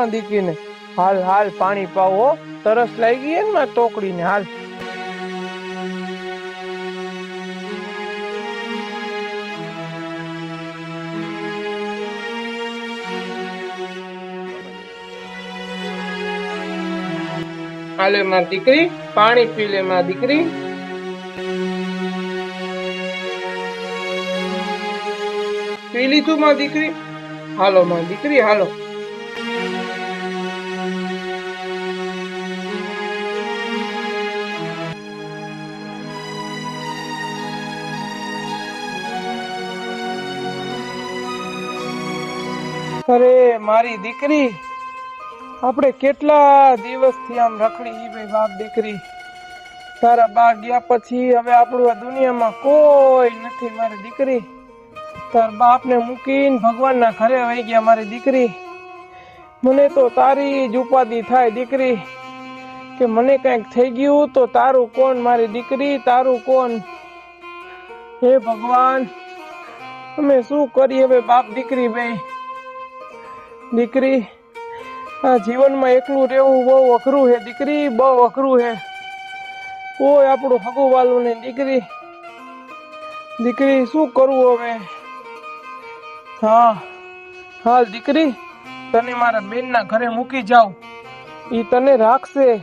માં દીકરીને હાલ હાલ, પાણી પાવો તરસ લાગી ગઈ ને તોકડીને હાલ. હાલે માં દીકરી, પાણી પી લે માં દીકરી. પી લીધું માં દીકરી? હાલો માં દીકરી, હાલો. અરે મારી દીકરી? આપણે કેટલા દિવસથી આમ રખડી ભાઈ બાપ દીકરી? તારા બા ગયા પછી હવે આપણું આ દુનિયામાં કોઈ નથી મારી દીકરી. તાર બાપને મૂકીને ભગવાનના ઘરે વહી ગયા મારી દીકરી. મને તો તારી જ ઉપાધિ થાય દીકરી. કે મને કંઈક થઈ ગયું તો તારું કોણ મારી દીકરી? તારું કોણ? હે ભગવાન, અમે શું કરીએ હવે બાપ દીકરી ભાઈ? દીકરી, આ જીવનમાં એકલું રહેવું બહુ અઘરું છે, દીકરી, બહુ અઘરું છે. કોઈ આપણું હગું વાલું નહીં, દીકરી. દીકરી, શું કરવું હવે? હા, હાલ દીકરી, તને મારા બેનના ઘરે મૂકી જાઉં. એ તને રાખશે,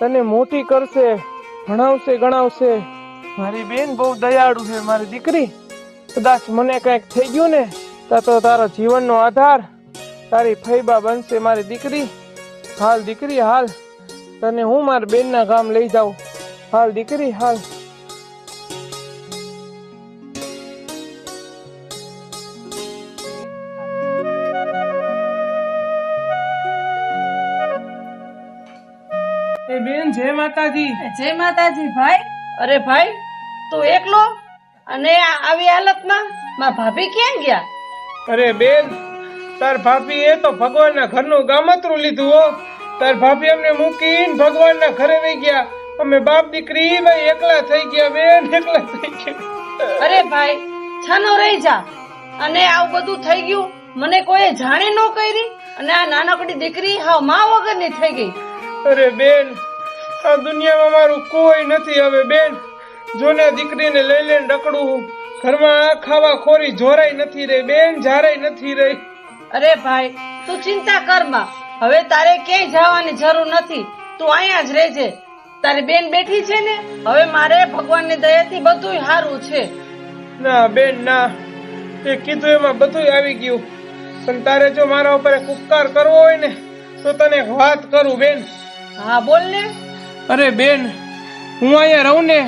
તને મોટી કરશે, ભણાવશે, ગણાવશે. મારી બેન બહુ દયાળુ છે, મારી દીકરી. કદાચ મને કંઈક થઈ ગયું ને, તો તો તારો જીવનનો આધાર તારી ફૈબા બનશે મારી દીકરી. હાલ દીકરી હાલ. તને હું મારા બેનના ગામ લઈ જાઉં. હાલ દીકરી હાલ. એ બેન જય માતાજી. જય માતાજી ભાઈ. અરે ભાઈ તું એકલો? અને આવી હાલતમાં? માં ભાભી ક્યાં ગયા? અરે બેન તાર ભાભી એ તો ભગવાનના ઘરનું ગામતરું લીધું હો. તાર ભાભી અમને મૂકીને ભગવાનના ઘરે વહી ગયા. અમે બાપ દીકરી ભાઈ એકલા થઈ ગયા બેન એકલા થઈ ગયા. અરે ભાઈ છાનો રહી જા. અને આવું બધું થઈ ગયું મને કોઈ જાણે ન કરી. અને આ નાનકડી દીકરી હાવ મા વગરની થઈ ગઈ. અરે બેન આ દુનિયામાં મારું કોઈ નથી. હવે બેન જોને દીકરીને લઈ લઈને રકડું ઘરમાં આ ખાવા ખોરી જોરાઈ નથી રહી બેન જારાઈ નથી રહી અરે ભાઈ તું ચિંતા કરમાં. હવે તારે ક્યાંય જવાની જરૂર નથી. તું અહીંયા જ રહેજે. તારી બેન બેઠી છે ને? હવે મારે ભગવાનની દયાથી બધું સારું છે. ના બેન ના. તે કીધું એમાં બધું આવી ગયું. પણ તારે જો મારા ઉપર એક ઉપકાર કરવો હોય ને તો તને વાત કરું બેન. હા બોલ ને. અરે બેન હું અહીંયા રહું ને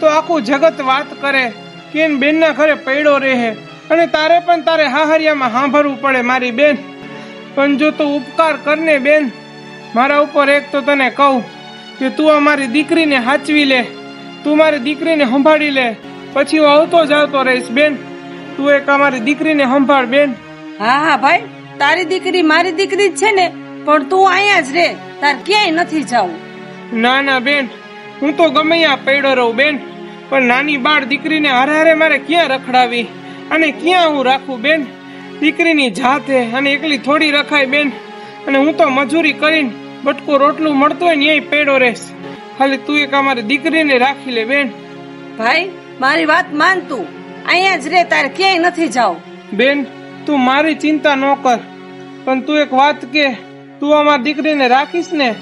તો આખું જગત વાત કરે કે બેનના ઘરે પૈડો રહે. અને તારે પણ તારે હાહરિયામાં સાંભળવું પડે મારી બેન. પણ જો તું ઉપકાર કરને બેન મારા ઉપર એક તો તને કહું કે તું આ મારી દીકરીને હાચવી લે તું મારી દીકરીને સંભાળી લે પછી હું આવતો જ આવતો રહીશ બેન. તું એક અમારી દીકરીને સંભાળ બેન. હા હા ભાઈ તારી દીકરી મારી દીકરી જ છે ને પણ તું અહીંયા જ રે તાર ક્યાંય નથી જવું. ના ના બેન હું તો ગમે ત્યાં પડ્યો રહું બેન. પણ નાની બાળ દીકરીને હારે હારે મારે ક્યાં રખડાવી? અને ક્યાં હું રાખું બેન? દીકરીની જાતે અને એકલી થોડી રખાય બેન. અને હું તો મજૂરી કરીને બટકો રોટલું મળતો હોય ને એ પેડો રહેશ. ખાલી તું એક અમારી દીકરીને રાખી લે બેન. ભાઈ મારી વાત માન તું. અહીંયા જ રે તારે ક્યાંય નથી જાવ. બેન તું મારી ચિંતા ન કર. પણ તું એક વાત કે તું અમારી દીકરીને રાખીશ ને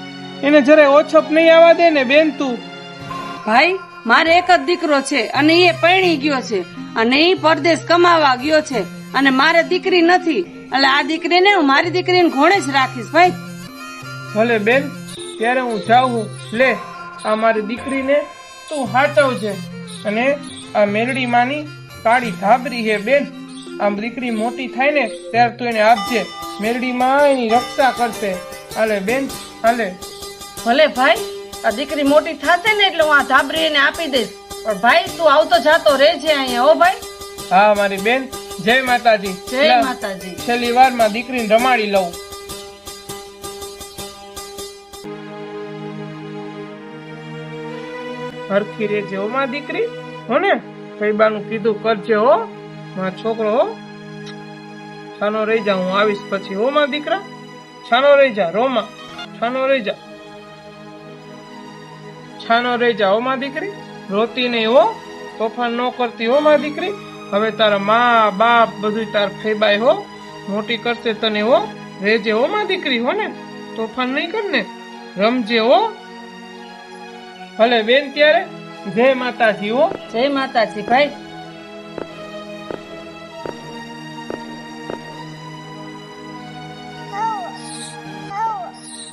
એને જરાય ઓછપ નહીં આવવા દે ને બેન તું. ભાઈ મારે એક જ દીકરો છે અને એ પરણી ગયો છે. અને એ પરદેશ કમાવા ગયો છે. અને મારે દીકરી નથી. એટલે આ દીકરીને હું મારી દીકરીને ઘોડે જ રાખીશ ભાઈ. ભલે બેન ત્યારે હું જાઉં લે આ મારી દીકરીને તું હાચવજે અને આ મેરડી માની કાળી ધાબરી હે બેન. આમ દીકરી મોટી થાય ને ત્યારે તું એને આપજે. મેરડી માં એની રક્ષા કરશે. હાલે બેન હાલે. ભલે ભાઈ આ દીકરી મોટી થશે ને એટલે હું આ ધાબરી એને આપી દઈશ. પણ ભાઈ તું આવતો જાતો રહેજે અહીંયા હો ભાઈ. હા મારી બેન. જય માતાજી. જય માતાજી. છેલ્લી વારમાં દીકરીને રમાડી લઉં. હરખી રેજે હો માં દીકરી. હો ને ફૈબાનું કીધું કરજે હો. માં છોકરો હો. છાનો રહી જા હું આવીશ પછી હો માં દીકરા. છાનો રહી જા રોમાં. છાનો રહી જા. છાનો રહી જા હો માં દીકરી. રોતી નહીં હો તોફાન ન કરતી હો મારી દીકરી. હવે તારા મા, બાપ બધું તાર ફેબાય હો. મોટી કરશે તને હો. રેજે હો માં દીકરી હો ને તોફાન નહીં કર ને. રમજે હો. ભલે બેન ત્યારે જય માતાજી હો. જય માતાજી ભાઈ.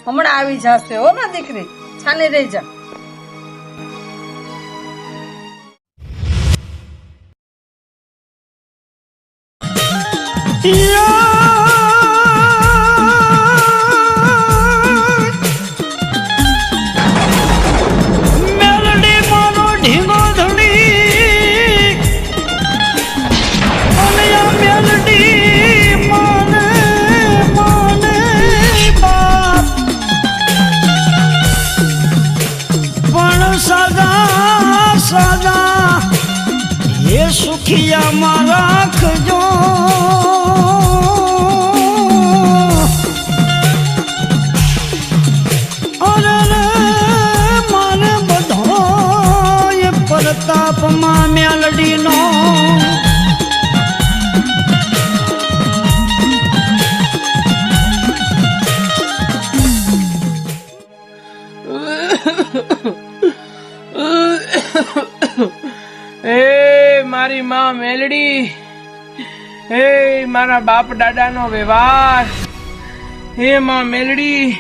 હમણાં આવી જશે હો માં દીકરી. છાની રહી જા. એ સુખિયામાં રાખજો. મારા બાપ દાદાનો વ્યવહાર. હે માં મેલડી,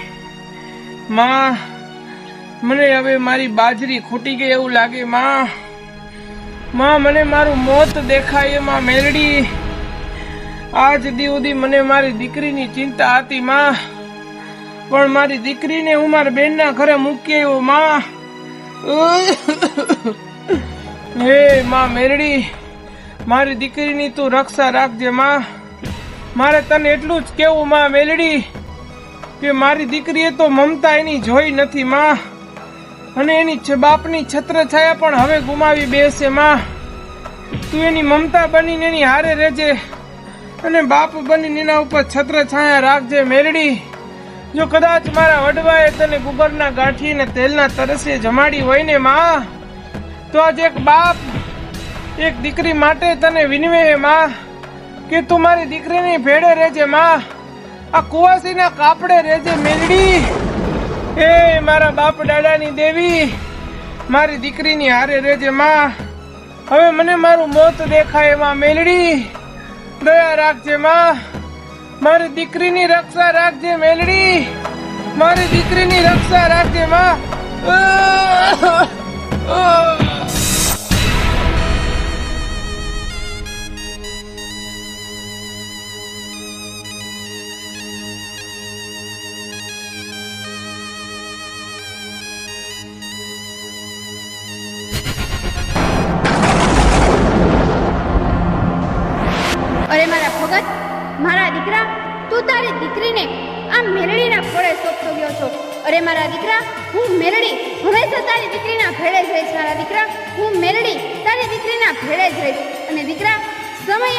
માં, મને હવે મારી બાજરી ખૂટી ગઈ એવું લાગે, માં. માં, મને મારું મોત દેખાયમાં મેલડી. આજ દી સુધી મને મારી દીકરીની ચિંતા હતી, માં. પણ મારી દીકરીને હું મારા બેનના ઘરે મૂકી આવ્યો, માં. હે, માં મેરડી મારી દીકરીની તું રક્ષા રાખજે, માં. મારે તને એટલું જ કેવું માં મેલડી, કે મારી દીકરીએ તો મમતા એની જોઈ નથી માં. અને એની બાપની છત્ર છાયા પણ હવે ગુમાવી બેસે માં. તું એની મમતા બનીને એની હારે રહેજે અને બાપ બનીને એના ઉપર છત્ર છાયા રાખજે મેલડી. જો કદાચ મારા વડવાએ તને ગુબરના ગાંઠી ને તેલના તરસે જમાડી હોય ને માં, તો આજ એક બાપ, એક દીકરી માટે તને વિનવે માં. કે તું મારી દીકરીની ભેડે રહેજે, માં. આ કુવાસીના કાપડે રહેજે મેલડી. એ મારા બાપ દાદાની દેવી, મારી દીકરીની હારે રહેજે, માં. હવે મને મારું મોત દેખાય એમાં મેલડી. દયા રાખજે, માં. મારી દીકરીની રક્ષા રાખજે, મેલડી. મારી દીકરીની રક્ષા રાખજે, માં. અરે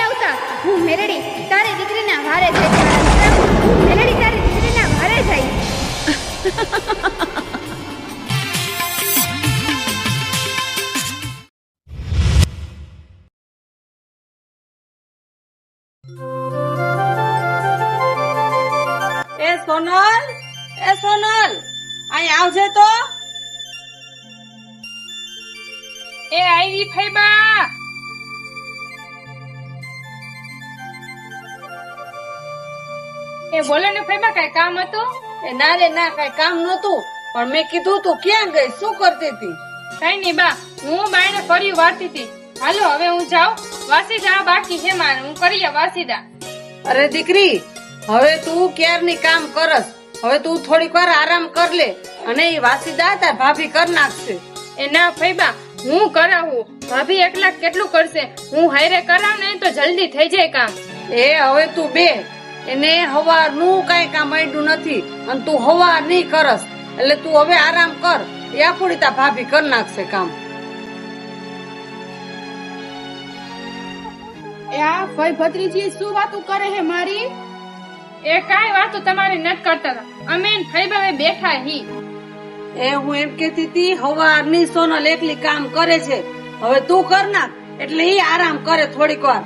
આવતા. હું મેરડી તારી દીકરીના વારે જઈશ મારા દીકરા હું મેરડી તારી દીકરીના વારે જઈશ એ સોનલ એ સોનલ અહીં આવજે તો. એ આવી ફૈબા એ બોલે ને ફૈબા કઈ કામ હતું? એ ના રે ના કઈ કામ નતું પણ મેં કીધું તું ક્યાં ગઈ? શું કરતી હતી? કઈ નઈ બા હું બાયને ફરી વારતી હતી હાલો હવે હું જાઉં. વાસીદા બાકી છે મારે. હું કરીએ વાસીદા અરે દીકરી હવે તું ક્યારની કામ કરસ? હવે તું થોડીક વાર આરામ કર લે અને એ વાસીદા તાર ભાભી કર નાખશે. એ ના ફૈબા હું કરાવું. ભાભી એકલા કેટલું કરશે? હું હારે કરાવ ને તો જલ્દી થઈ જાય કામ. એ હવે તું બે. એને હવારનું કઈ કામ આડ્યું નથી. અને તું હવાર નહીં કરસ. એટલે તું હવે આરામ કર. એ આપણી તા ભાભી કર નાખશે કામ. એ આ ભાઈ ભત્રીજી શું વાતું કરે હે મારી? એ કાઈ વાતો તમારી નથી કરતા. અમે ભાઈ ભાઈ બેઠા હી. એ હું એમ કેતી હતી હવારની સોનલ એકલી કામ કરે છે. હવે તું કર નાખ. એટલે ઈ આરામ કરે થોડીક વાર.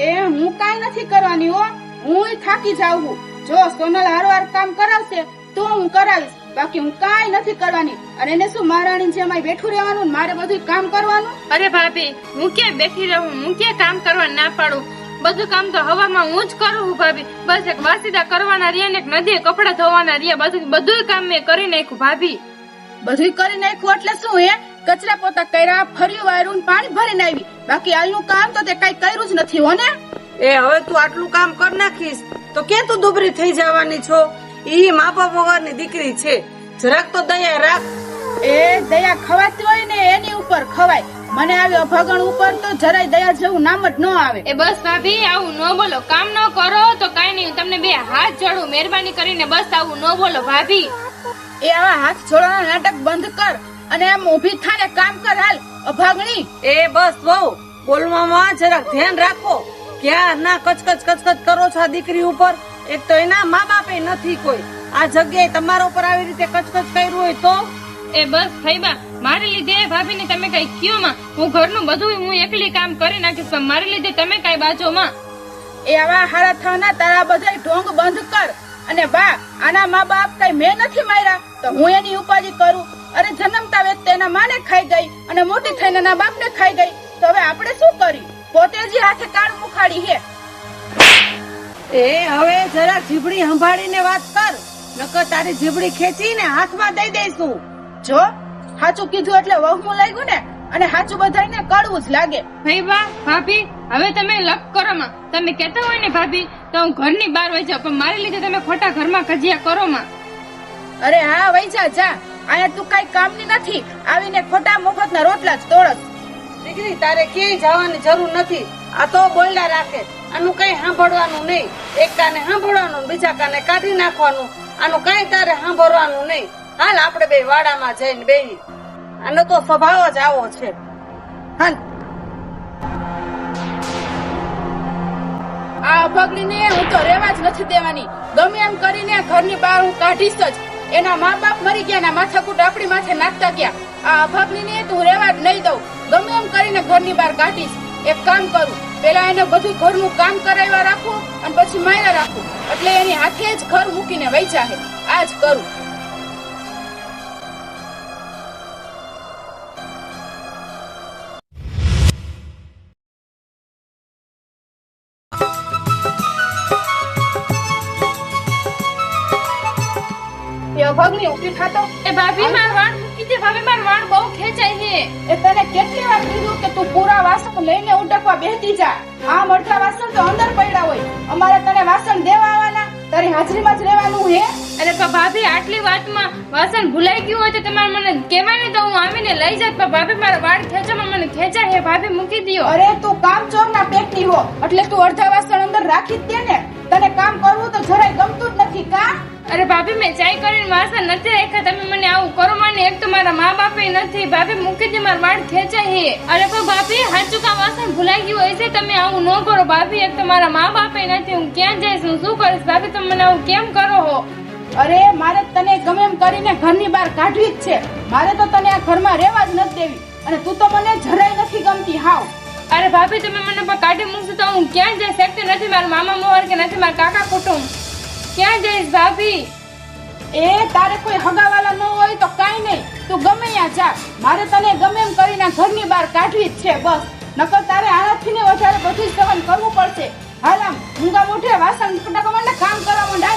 એ હું કાંઈ નથી કરવાની હો. હું થાકી જાઉં જો સોનલ હારવાર કામ કરાવશે તો હું કરાવીશ. બાકી હું કાંઈ નથી કરવાની. અને એને શું મહારાણી જેમ બેઠું રહેવાનું મારે બધું કામ કરવાનું? અરે ભાભી હું ક્યાં બેઠી રહું? હું ક્યાં કામ કરવા ના પાડું? બધું કામ તો હવામાં હું જ કરું ભાભી. બસ એક વાસીદા કરવાના રહ્યા ને એક નદીએ કપડા ધોવાના રહ્યા. બધું બધું કામ મેં કરી નાખ્યું ભાભી. બધું કરી નાખ્યું એટલે શું હે? કચરા પોતા કર્યા ફર્યું વાયરું પાણી ભરીને આવી. બાકી હાલનું કામ તો તે કઈ કર્યું જ નથી હો ને? એ હવે તું આટલું કામ કર નાખીશ તો ક્યાં તું દુબરી થઈ જવાની છો? ઈ મા બાપ વગરની દીકરી છે. જરાક તો દયા રાખ. એ દયા ખવાતી હોય ને એની ઉપર ખવાય. મને આવી અભાગણ ઉપર તો જરાય દયા જેવું નામ જ ન આવે. એ બસ ભાભી આવું ન બોલો. કામ ન કરો તો કાંઈ નહીં. તમને બે હાથ જોડું મહેરબાની કરીને બસ આવું ન બોલો ભાભી. એ આવા હાથ જોડવાના નાટક બંધ કર અને એમ ઊભી થાને કામ કર હાલ. અભાગણી. એ બસ બહુ. બોલવામાં જરાક ધ્યાન રાખો. ક્યાં? ના કચકચ કચકચ કરો છો આ દીકરી ઉપર. એક તો એના મા બાપે નથી કોઈ. આ જગ્યાએ તમારા ઉપર આવી રીતે કચકચ કર્યું હોય તો? એ બસ ફઈબા મારી લીધે ભાભી ને તમે કઈ કયો માં? હું ઘરનું બધું હું એકલી કામ કરી નાખીશ પણ મારી લીધે તમે કઈ બાજો માં? એ આવા હારા થવાના તારા બધા ઢોંગ બંધ કર. અને બા આના મા બાપ કઈ મેં નથી માર્યા? તો હું એની ઉપાધિ કરું? અરે જન્મતા વેત તેના માને ખાઈ ગઈ અને મોટી થઈને એના બાપને ખાઈ ગઈ. તો હવે આપણે શું કરી પોતે જ હાથે કાળ મુખાડી હે એ હવે જરા જીબડી સંભાળીને વાત કર. નકર તારી જીબડી ખેંચીને હાથમાં દઈ દઈશું. જો સાચું કીધું એટલે વહમું લાગ્યું ને અને સાચું બધાને કડવું જ લાગે. ભાઈ વાહ ભાભી હવે તમે લક કરો માં. તમે કહેતા હોય ને ભાભી તો હું ઘરની બહાર વહી જાઉં પણ મારી લીધે તમે ખોટા ઘરમાં કજિયા કરો માં. અરે હા વહી જા જા. અહીંયા તું કઈ કામની નથી. આવીને ખોટા મફતના રોટલા જ તોડસ દીકરી, તારે ક્યાંય જવાની જરૂર નથી. આ તો બોલ્યા રાખે. આનું કઈ સાંભળવાનું નહીં. એક કાને સાંભળવાનું બીજા કાને કાઢી નાખવાનું. આનું કઈ તારે સાંભળવાનું નહીં. હાલ આપણે બે વાડામાં જઈને બેહી આનો તો સ્વભાવ જ આવો છે. હાલ. આ અભગણીને હું તો રેવા જ નથી દેવાની. ગમે એમ કરીને ઘરની બહાર હું કાઢીશ જ. એના મા બાપ મરી ગયા એના માથાકૂટ આપણી માથે નાખતા ગયા. આ અભાગની ને તું રેવા જ નહીં દઉં. ગમે એમ કરીને ઘરની બહાર કાઢીશ. એક કામ કરું. પેલા એને બધું ઘરનું કામ કરાવ્યા રાખું અને પછી માર્યા રાખું. એટલે એની હાથે જ ઘર મૂકીને વૈચા જાહે. આ જ કરું. એ અભગની ખાતો એ ભાભી માર વાણ મૂકી દે. ભાભી માર વાણ બહુ ખેંચાય છે. એ તને કેટલી વાર કીધું કે તું પૂરા વાસણ લઈને ઉડકવા બેસતી જા. આ અડધા વાસણ તો અંદર પડ્યા હોય. અમારે તને વાસણ દેવા આવવાના તારી હાજરીમાં જ રહેવાનું હે. અરે ભાભી આટલી વાતમાં વાસણ ભૂલાઈ ગયું હોય તો તમારે મને કહેવાય તો હું આવીને લઈ જાત પણ ભાભી મારા વાળ ખેંચવામાં મને ખેંચાય હે ભાભી મૂકી દયો. અરે તું કામ ચોર ના પેટની હો. એટલે તું અડધા વાસણ અંદર રાખી જ દે ને. તને કામ કરવું તો જરાય ગમતું જ નથી. કા? અરે ભાભી મેં ચાય કરીને વાસણ નથી રાખ્યા. તમે મને આવું કરો મને એક તો મારા મા બાપે નથી. ભાભી મૂકી દે મારા વાળ ખેંચાય હે. અરે પણ ભાભી હાચું કા વાસણ ભૂલાઈ ગયું હોય છે તમે આવું ન કરો. ભાભી એક તો મારા મા બાપે નથી. હું ક્યાં જઈશ? હું શું કરીશ? ભાભી તમે મને આવું કેમ કરો હો? અરે મારે તને ગમે એમ કરીને ઘરની બહાર કાઢવી જ છે. મારે તો તને આ ઘરમાં રહેવા જ નથી દેવી. અને તું તો મને જરાય નથી ગમતી. હાવ. અરે ભાભી તમે મને પણ કાઢી મૂકશો તો હું ક્યાં જઈશ? શકતી નથી મારા મામા મોહર કે નથી મારા કાકા કુટુંબ. ક્યાં જઈશ ભાભી? એ તારે કોઈ હગાવાલા ન હોય તો કાઈ નહીં. તું ગમે ત્યાં જા. મારે તને ગમે એમ કરીને ઘરની બહાર કાઢવી જ છે, બસ. નકર તારે આનાથી ને વધારે બધું જ સહન કરવું પડશે. હાલ આમ મૂંગા વાસણ ફટાકા માંડે કામ કરવા માંડા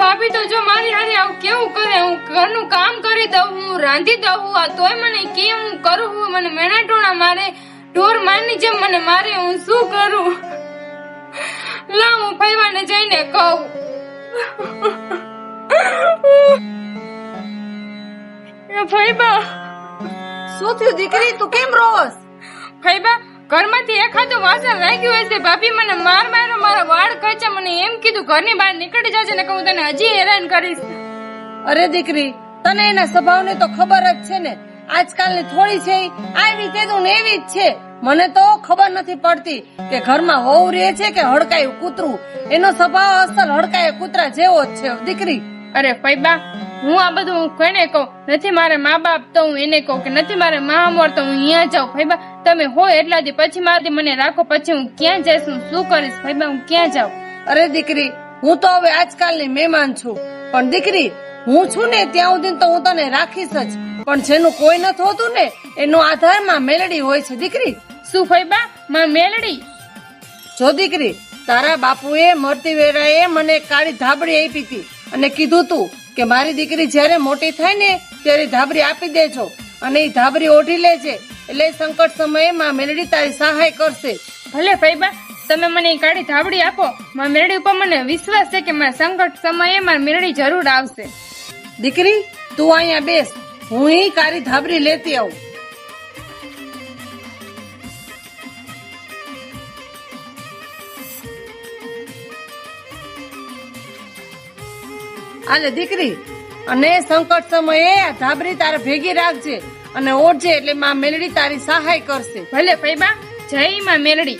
ભાભી તો જો મારી હારે આવું કેવું કરે, હું ઘરનું કામ કરી દઉં, હું રાંધી દઉં તોય મને કેમ કરું મને મેણા ટોણા મારે. ઢોર મારની જેમ મને મારે હું શું કરું? લા હું ફૈવાને જઈને કહું. એ ફૈબા શું થયું દીકરી? તું કેમ રોસ? ફૈબા ઘરમાંથી એખાદું વાસણ લાગ્યું હોય છે. ભાભી મને માર મારો મારા વાળ ખેંચે મને એમ કીધું ઘરની બહાર નીકળી જશે ને હું તને હજી હેરાન કરીશ. અરે દીકરી તને એના સ્વભાવની તો ખબર જ છે ને. આજકાલની થોડી છે આવી તેદું ને એવી જ છે. મને તો ખબર નથી પડતી કે ઘરમાં વહુ રહે છે કે હડકાયું કૂતરું. એનો સ્વભાવ અસલ હડકાય કૂતરા જેવો જ છે દીકરી. અરે ફૈબા હું આ બધું હું કોને કહું? નથી મારે મા બાપ તો હું એને કહું કે નથી મારે મહામોર તો હું અહીંયા જાઉં. ફૈબા તમે હોય એટલા દી પછી મારાથી મને રાખો પછી હું ક્યાં જઈશ હું શું કરીશ? ફૈબા હું ક્યાં જાઉં? અરે દીકરી હું તો હવે આજકાલની મહેમાન છું. પણ દીકરી હું છું ને ત્યાં સુધી તો હું તને રાખીશ જ. પણ જેનું કોઈ નથી હોતું ને એનો આધારમાં મેલડી હોય છે દીકરી. શું ફૈબા માં મેલડી? જો દીકરી તારા બાપુએ મરતી વેરાએ મને કાળી ધાબળી આપી હતી. અને કીધું તું કે મારી દીકરી જ્યારે મોટી થાય ને ત્યારે ધાબળી આપી દેજો. અને એ ધાબળી ઓઢી લેજે. એટલે સંકટ સમયે માં મેલડી તારી સહાય કરશે. ભલે ફૈબા તમે મને એ કાળી ધાબડી આપો. માં મેરડી ઉપર મને વિશ્વાસ છે કે મારા સંકટ સમયે મારી મેરડી જરૂર આવશે. દીકરી, તું અહીંયા બેસ. હું ઈ કારી ધાબરી લેતી આવું. આલે દીકરી, અને સંકટ સમયે આ ધાબળી તારે ભેગી રાખજે અને ઓઢજે એટલે માં મેલડી તારી સહાય કરશે. ભલે, ફૈબા? જય માં મેરડી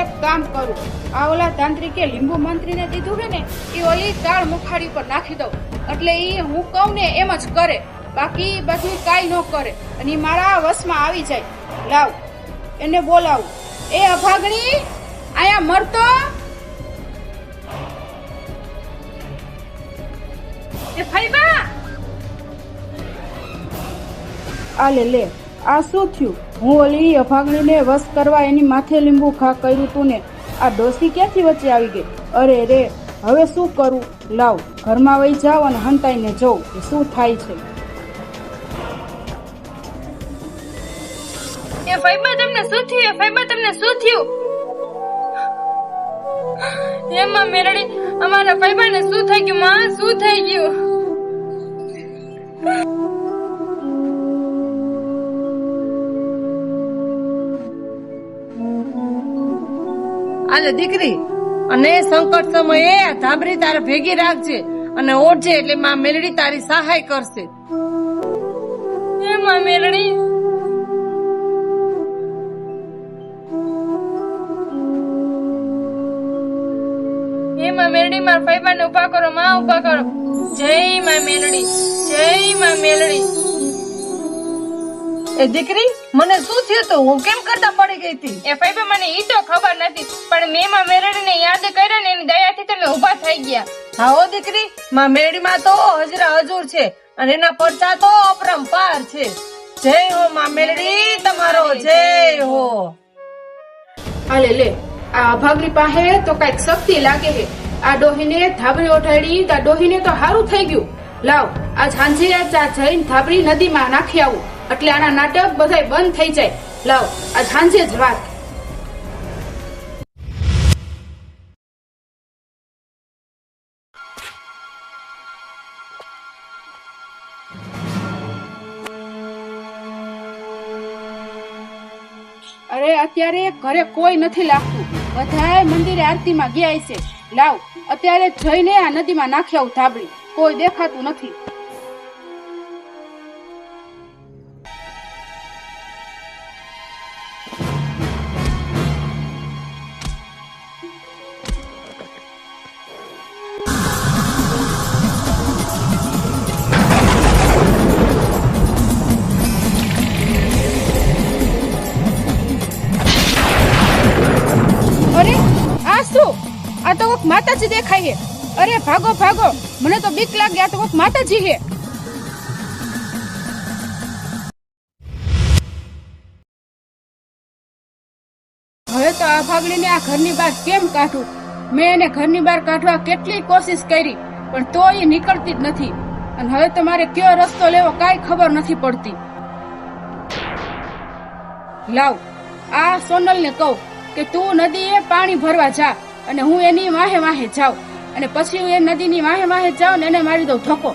એક કામ કરું. આ ઓલા તાંત્રિકે લીંબુ મંત્રીને દીધું છે ને, એ ઓલી દાળ મુખાડી પર નાખી દઉં. એટલે એ હું કહું ને એમ જ કરે. બાકી બધું કાંઈ ન કરે. અને મારા વશમાં આવી જાય. લાવ, એને બોલાવું. એ અભાગણી, આયા મરતો એ ફઈબા! આ લે લે. આ શું થયું? હું ઓલી અભાગણીને વશ કરવા એની માથે લીંબુ ખા કર્યું તું ને, આ ડોસી ક્યાંથી વચ્ચે આવી ગઈ? અરે રે, હવે શું કરું? લાવ, ઘરમાં વહી જાઓ અને હંતાઈને જવું કે શું થાય છે? એ ફૈબા તમને શું થયું? એ ફૈબા તમને શું થયું? એમાં મેરડી, અમારા ફૈબાને શું થઈ ગયું? માં, શું થઈ ગયું? આલે દીકરી અને સંકટ સમયે આ ધાબળી તારે ભેગી રાખજે અને ઓઢજે એટલે માં મેલડી તારી સહાય કરશે. મેરડી એમાં મેરડી મારા ફૈબાને ઊભા કરો માં ઊભા કરો. જય માં મેલડી જય માં મેલડી. એ દીકરી મને શું થયું તો? હું કેમ કરતા પડી ગઈ હતી? એ ભાઈ મને ઈ તો ખબર નથી પણ મેં માં મેરડીને યાદ કર્યો ને એની દયાથી તમે ઊભા થઈ ગયા. હાઓ દીકરી માં મેરડીમાં તો હજરા હજુર છે અને એના પરચા તો અપરંપાર છે. જય હો માં મેરડી તમારો જય હો. આલે લે લે આ અભાગરી પાસે તો કંઈક શક્તિ લાગે હે. આ ડોહીને ધાબળી ઓઢાડી તા આ ડોહીને તો હારું થઈ ગયું. લાવ આ સાંજે આ ચા જઈને ધાબળી નદીમાં નાખી આવું. એટલે આના નાટક બધાય બંધ થઈ જાય. લાવ આ સાંજે જ વાત અરે, અત્યારે ઘરે કોઈ નથી લાગતું. બધાય મંદિરે આરતીમાં ગયા છે લાવ, અત્યારે જઈને આ નદીમાં નાખી આવું ધાબળી. કોઈ દેખાતું નથી. દેખાય અરે, ભાગો ભાગો. મને તો બીક લાગે, આ તો કોક માતાજી હે હવે તો આ ભાગડીને આ ઘરની બહાર કેમ કાઢું? મેં એને ઘરની બહાર કાઢવા કેટલી કોશિશ કરી, પણ તો એ નીકળતી જ નથી. અને હવે તમારે કયો રસ્તો લેવો કાંઈ ખબર નથી પડતી. લાવ, આ સોનલને કહું કે તું નદીએ પાણી ભરવા જા અને હું એની વાહે વાહે જાઉં. અને પછી હું એ નદીની વાહે વાહે જાઉં ને એને મારી દઉં ધક્કો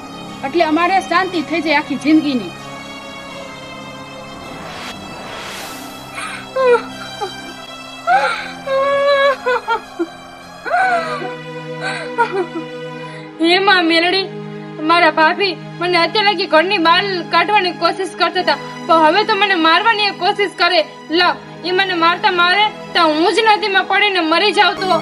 એટલે અમારે શાંતિ થઈ જાય આખી જિંદગીની. હેમાં મેલડી, મારા ભાભી મને અત્યારે લાગી ઘરની બહાર કાઢવાની કોશિશ કરતા હતા. પણ હવે તો મને મારવાની કોશિશ કરે. લ, એ મને મારતા મારે, તો હું જ નદીમાં પડીને મરી જાવ તો.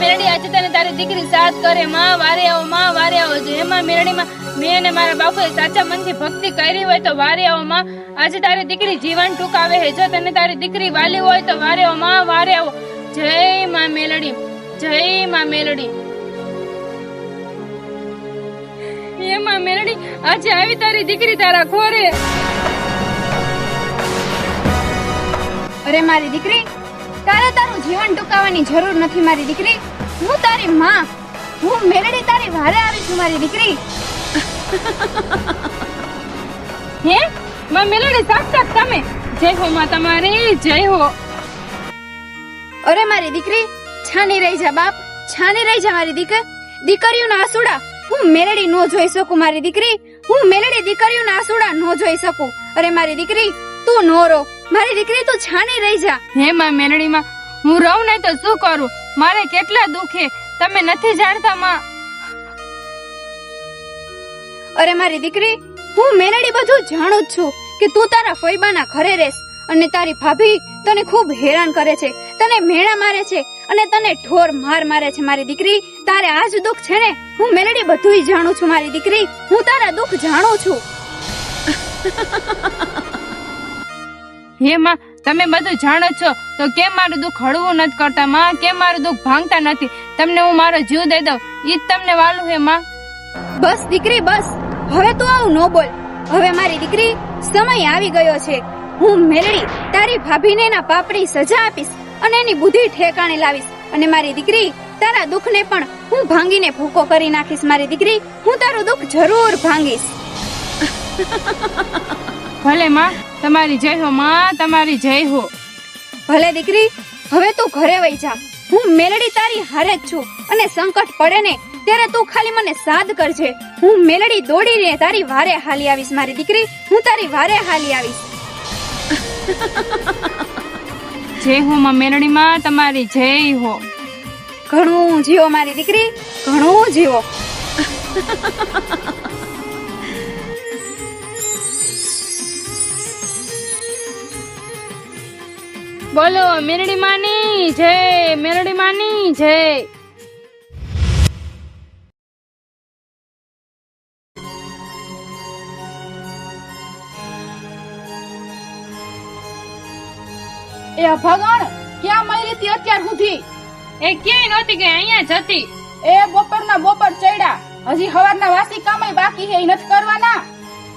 મેરડી, આજે તને તારી દીકરી સાથ કરે. માં વારે આવો, માં વારે આવો. જો એમાં મેં અને મારા બાપુએ સાચા મનથી ભક્તિ કરી હોય તો વારે આજે તારી દીકરી જીવન ટૂંકાવે હે જો તને તારી દીકરી વાલી હોય તો વારે આવો. જય માં મેલડી, જય માં મેલડી. એમાં મેરડી આજે આવી તારી દીકરી તારા ખોરે અરે મારી દીકરી તારે તારું જીવન ટૂંકાવવાની જરૂર નથી મારી દીકરી. હું તારી માં. હું મેરડી તારી વારે આવી છું મારી દીકરી. હે? માં મેરડી સાક્ષાત તમે જય હો માં તમારી જય હો. અરે મારી દીકરી છાની રહી જા બાપ છાની રહી જા મારી દીકરી દીકરીઓના આસુડા. હું મેલડી નો જોઈ શકું મારી દીકરી. હું મેલડી દીકરીઓના આસુડા નો જોઈ શકું. અરે મારી દીકરી તું નો રો મારી દીકરી તું છાને રહી જા. હે માં મેલડીમાં હું રહું ને તો શું કરું? મારે કેટલા દુખે? તમે નથી જાણતા માં. અરે મારી દીકરી હું મેલડી બધું જાણું જ છું કે તું તારા ફોઈબાના ઘરે રહેશ અને તારી ભાભી તને ખૂબ હેરાન કરે છે. તને મેળા મારે છે અને તને ઠોર માર મારે છે મારી દીકરી. તારે આ જ દુઃખ છે ને? હું મેલડી બધુંય જાણું છું મારી દીકરી. હું તારા દુઃખ જાણું છું. હે માં તમે બધું જાણો છો. તો કેમ મારું દુઃખ હળવું નથી કરતા માં? કેમ મારું દુઃખ ભાંગતા નથી? તમને હું મારો જીવ દઈ દઉં. ઈ જ તમને વાલું હે માં. બસ દીકરી બસ. હવે તું આવું ન બોલ. હવે મારી દીકરી સમય આવી ગયો છે. હું મેલડી તારી ભાભીને એના પાપની સજા આપીશ અને એની બુદ્ધિ ઠેકાણે લાવીશ. અને મારી દીકરી તારા દુઃખને પણ હું ભાંગીને ભૂકો કરી નાખીશ મારી દીકરી. હું તારું દુઃખ જરૂર ભાંગીશ. ભલે માં તમારી જય હો માં તમારી જય હો. ભલે દીકરી હવે તું ઘરે વઈ જા. હું મેલડી તારી હારે જ છું અને સંકટ પડે ને ત્યારે તું ખાલી મને સાદ કરજે. હું મેલડી દોડીને તારી વારે હાલી આવીશ મારી દીકરી. હું તારી વારે હાલી આવીશ. જય હો માં મેલડીમાં તમારી જય હો. ઘણું જીવો મારી દીકરી ઘણું જીવો. બોલો મેરડી માની જય મેરડી માની જય. એ ભગવાન ક્યાં મળી હતી અત્યાર સુધી એ ક્યાંય નહોતી ગઈ અહીંયા જતી એ બપોરના બપોર ચડ્યા. હજી હવારના વાસી કામય બાકી છે એ નથી કરવાના.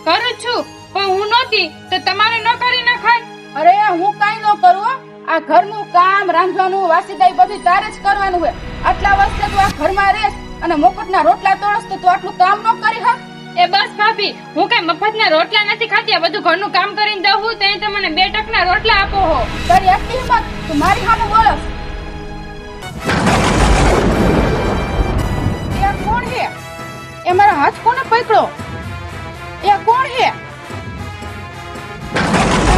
કરું જ છું પણ હું નહોતી તો તમારે ન કરી નખાય અરે હું કાઈ ન કરું. આ ઘરનું કામ રાંધવાનું વાસીદાઈ બધું તારે જ કરવાનું હોય. આટલા વર્ષે તું આ ઘરમાં રહેશ અને મુકુટના રોટલા તોડસ તો તું આટલું કામ ન કરી હક એ બસ ભાભી હું કઈ મફતના રોટલા નથી ખાતી આ બધું ઘરનું કામ કરીને દઉં હું તો તમે મને બે ટકના રોટલા આપો હો. તારી આટલી હિંમત તું મારી સામે બોલસ. એ મારા હાથ કોને પકડો? એ કોણ હે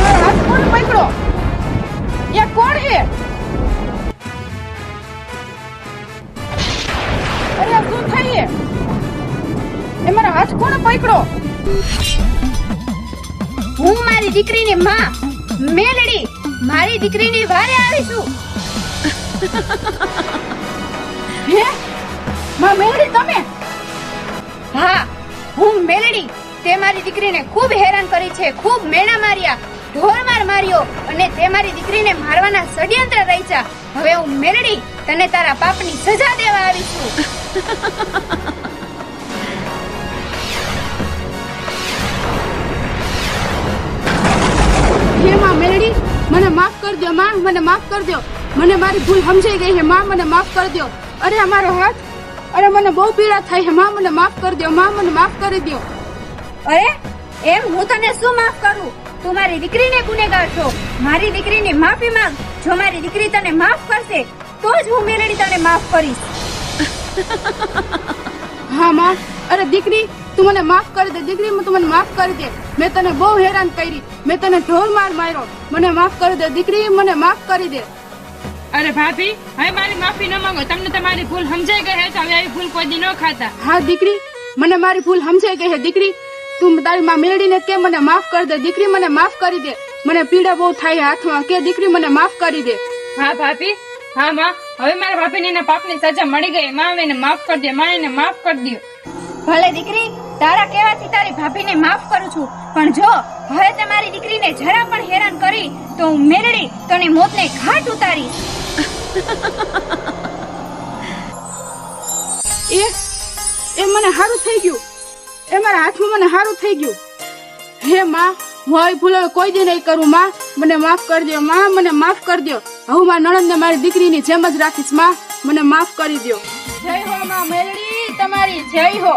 મારા હાથ કોને પકડો? એ કોણ હે અરે શું થઈ હે એ મારા હાથ કોને પકડો? હું મારી દીકરીની માં મેલડી મારી દીકરીની વારે આવીશું હે? માં મેળડી તમે? હા, હું મેલડી. તે મારી દીકરીને ખૂબ હેરાન કરી છે, ખૂબ મેણા માર્યા ઢોરમાર માર્યો અને તે મારી દીકરીને મારવાના ષડયંત્ર રચ્યા. હવે હું મેલડી તને તારા પાપની સજા દેવા આવી છું. હે માં મેલડી, મને માફ કરજો માં, મને માફ કરજો મને મારી ભૂલ સમજાઈ ગઈ છે, માં, મને માફ કરજો અરે અમારો હાથ અરે મને બહુ પીડા થાય છે. માં મને માફ કરી દો માં મને માફ કરી દો અરે એમ હું તને શું માફ કરું? તું મારી દીકરીને ગુનેગાર છો. મારી દીકરીની માફી માંગ. જો મારી દીકરી તને માફ કરશે તો જ હું મેલડી તને માફ કરીશ. હા માં. અરે દીકરી તું મને માફ કરી દે. દીકરી તું મને માફ કરી દે. મેં તને બહુ હેરાન કરી. મેં તને ઢોર માર માર્યો. મને માફ કરી દે. દીકરી મને માફ કરી દે. અરે ભાભી હવે મારી માફી ન માંગો. તમને તમારી ભૂલ સમજાઈ ગઈ હે તો હવે આવી ભૂલ કોઈ દી ન ખાતા. હા દીકરી મને મારી ભૂલ સમજાઈ ગઈ છે દીકરી. તું તારી માં મેળીને કે મને માફ કરી દે. દીકરી મને માફ કરી દે. મને પીડા બહુ થાય હાથમાં. કે દીકરી મને માફ કરી દે. હા ભાભી. હા માં. હવે મારા ભાભીને એના પાપની સજા મળી ગઈ. માં એને માફ કરી દે. માં એને માફ કરી દે ભલે દીકરી તારા કહેવાથી તારી ભાભીને માફ કરું છું. પણ જો હવે તે મારી દીકરીને જરા પણ હેરાન કરી તો હું મેળડી તને મોતને ઘાટ ઉતારીશ. એ એ મને સારું થઈ ગયું. એ મારા હાથમાં મને સારું થઈ ગયું. હે માં, હું ભૂલો કોઈ દી નહીં કરું, માં. મને માફ કરી દો માં, મને માફ કરી દો હું મારા નણંદને મારી દીકરીની જેમ જ રાખીશ, માં. મને માફ કરી દો જય હો, માં મેલડી, તમારી જય હો.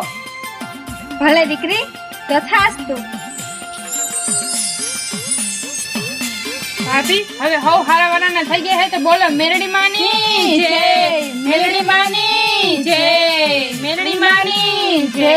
ભલે દીકરી, તથાસ્તુ. ભાભી હવે હવ હારા વાળાના થઈ ગયા હે તો બોલો મેરડી માની જય. મેરડી માની જય. મેરડી માની જય.